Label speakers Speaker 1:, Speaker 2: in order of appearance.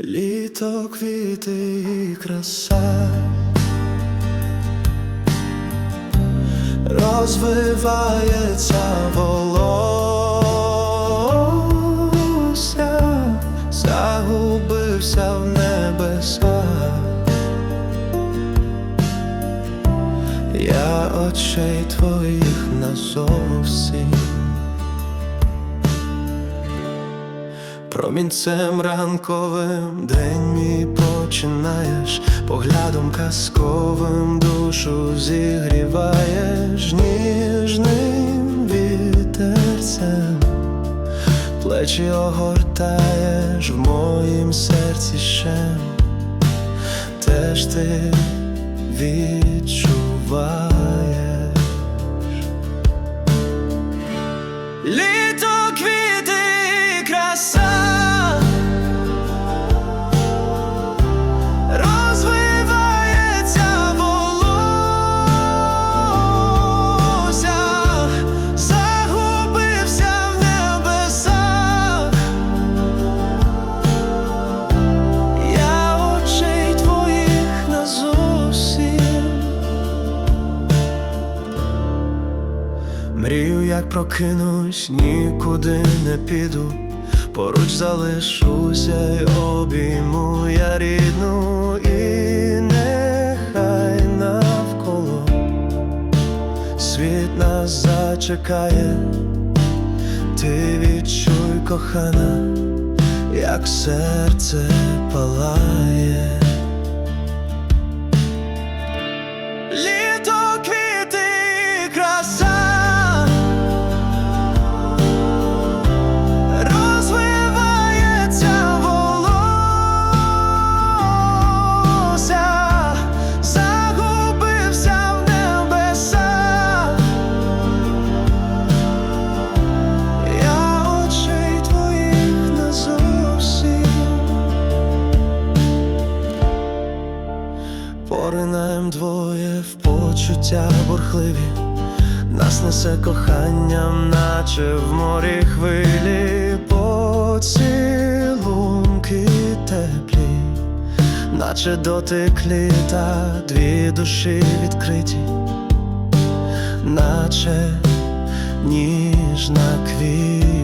Speaker 1: Літо, квіти і краса розвивається волосся, загубився в небесах. Я очей твоїх назовсім Промінцем ранковим день мій починаєш, поглядом казковим душу зігріваєш ніжним вітерцем, плечі огортаєш в моїм серці ще, теж ти відчуваєш. Як прокинусь, нікуди не піду, поруч залишуся й обійму я рідну, і нехай навколо світ нас зачекає, ти відчуй, кохана, як серце палає. Почуття бурхливі, нас несе коханням, наче в морі хвилі, поцілунки теплі, наче дотик літа, дві душі відкриті, наче ніжна квітка.